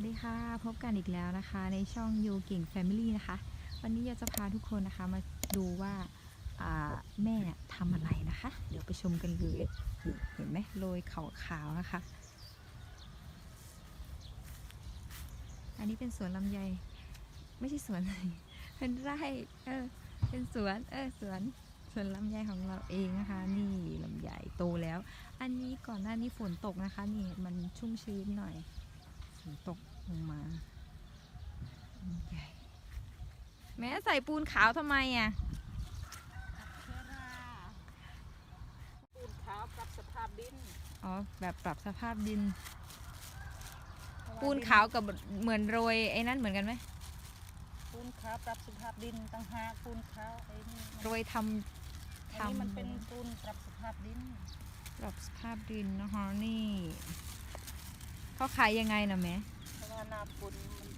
วัสดีค่ะ พบกันอีกแล้วนะคะ ในช่องยูเก่ง Family นะคะ วันนี้อยากจะพาทุกคนนะคะมาดูว่าาแม่เนี่ยทำอะไรนะคะ เดี๋ยวไปชมกันเลยเห็นไหมโรยขาวขาวๆนะคะ อันนี้เป็นสวนลำไย ไม่ใช่สวนเป็นไร่เออเป็นสวนเออสวนสวนลำไยของเราเองนะคะ นี่ลำไยโตแล้ว อันนี้ก่อนหน้านี้ฝนตกนะคะ นี่มันชุ่มชื้นหน่อย ตกลงมาลำไยแม่ใส่ปูนขาวทำไมอะเชื้อราปูนขาวปรับสภาพดิน อ๋อ แบบปรับสภาพดินเพระปูนขาวกับเหมือนโรยไอ้นั่นเหมือนกันไหมปูนขาวปรับสภาพดินต่างหากปูนขาวไอ้นี่โรยทำอันนี้ทำมันเป็นปูนปรับสภาพดิน ปรับสภาพดินนะคะนี่ เขาขายยังไงนะแม่เพราะว่าหน้าปูนมัน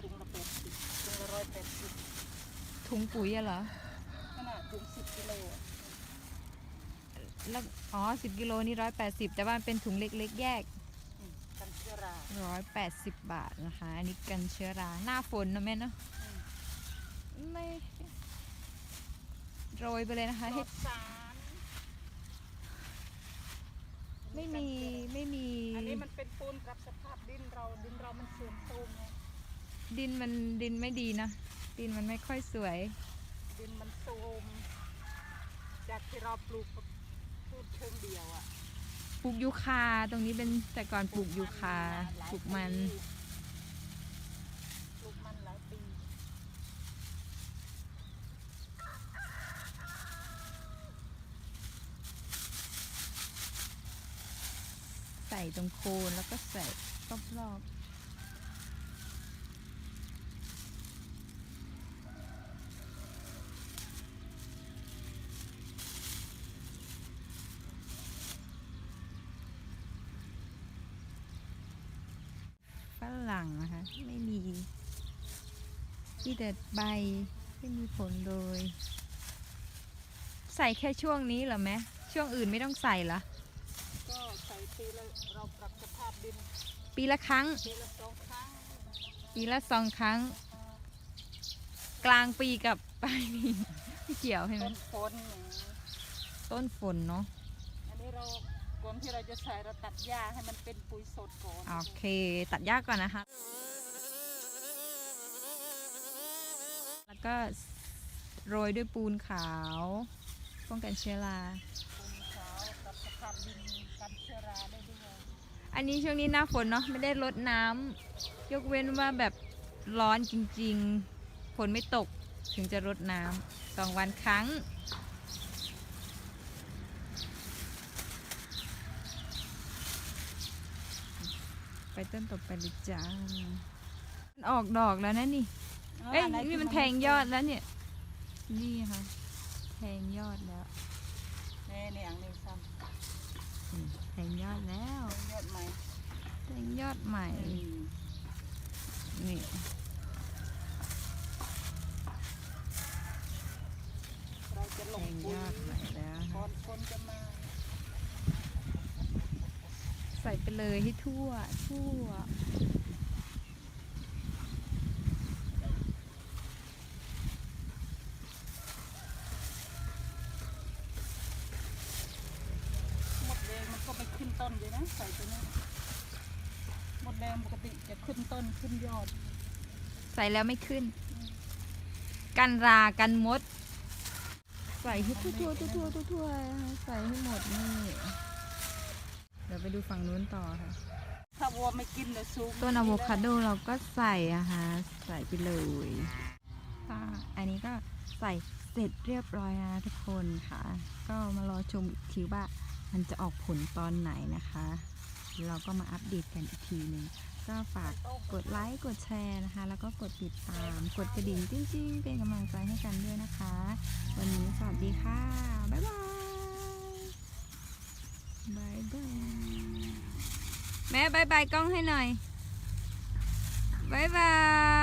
ถุงละแปดสิบถุงละร้อยแปดสิบถุงปุ๋ยอะเหรอ ขนาดถุงสิบกิโลอะแล้วอ๋อสิบกิโลนี่ร้อยแปดสิบแต่ว่ามันเป็นถุงเล็กๆ แยกอืมกันเชื้อราร้อยแปดสิบบาทนะคะ อันนี้กันเชื้อราหน้าฝนนะแม่เนาะอืมไม่โรยไปเลยนะคะปลให้ อดสาร ไม่มีไม่มี อันนี้มันเป็นปูนปรับสภาพดินเราดินเรามันเสื่อมโทรมไงดินมันดินไม่ดีนะ ดินมันไม่ค่อยสวย ดินมันโทรมจากที่เราปลูกพืชเชิงเดียวอะปลูกยูคาตรงนี้เป็นแต่ก่อนปลูกยูคาปลูกมันปลูกมันหลายปี ใส่ตรงโคนแล้วก็ใส่รอบๆฝรั่งนะคะ ไม่มีที่เด็ดใบไม่มีผลเลย ใส่แค่ช่วงนี้เหรอแม่ช่วงอื่นไม่ต้องใส่เหรอ ปีละเราปรับสภาพดินปีละครั้ง ปีละสองครั้งปีละสองครั้ง กลางปีกับปลายปีไม่เกี่ยวใช่ไหมต้นฝนอย่างนี้ต้นฝนเนาะอันนี้เราก่อนที่เราจะใส่เราตัดหญ้าให้มันเป็นปุ๋ยสดก่อนโอเค ตัดหญ้าก่อนนะคะ แล้วก็โรยด้วยปูนขาวป้องกันเชื้อราปูนขาว ปรับสภาพดินกันเชื้อราได้ด้วยอันนี้ช่วงนี้หน้าฝนเนาะไม่ได้รดน้ำยกเว้นว่าแบบร้อนจริงๆ ฝนไม่ตกถึงจะรดน้ำสองวันครั้ง ไปต้นต่อไปเลยจ้ามันออกดอกแล้วนะนี่ เอ้ยะไรนี่ที่มันแทงยอดแล้วเนี่ย นี่ค่ะ แทงยอดแล้ว นี่นี่อย่างนี้ซ้อืม แทงยอดแล้วำยอดใหม่แทงยอดใหม่อืมนี่เราจะลแทงงปุ๋ยยอดใหม่แล้วก่ค่ะอนคนจะมา ใส่ไปเลยให้ทั่วทั่ว หมดแดงมันก็ไม่ขึ้น ต้นเลยนะใส่ตัวนี้หมดแดงปกติจะขึ้นต้นขึ้นยอด ใส่แล้วไม่ขึ้น กันรากันมด ใส่ให้ทั่วทั่วทั่วทั่วทั่วนะคะใส่ให้หมดนี่ เดี๋ยวไปดูฝั่งนู้นต่อค่ะ ถ้าวัวไม่กินเดี๋ยวสูงต้นอะโวคาโดเราก็ใส่อะฮะใส่ไปเลยค่ะอันนี้ก็ใส่เสร็จเรียบร้อยแล้วนะทุกคนค่ะ ก็มารอชมอีกทีว่า มันจะออกผลตอนไหนนะคะ เราก็มาอัปเดตกันอีกทีหนึ่งก็ฝากกดไลค์กดแชร์นะคะ แล้วก็กดติดตาม กดกระดิ่งจริงๆ เป็นกำลังใจให้กันด้วยนะคะ วันนี้สวัสดีค่ะ บ๊ายบายบายบายแม่บายบายกล้องให้หน่อยบายบาย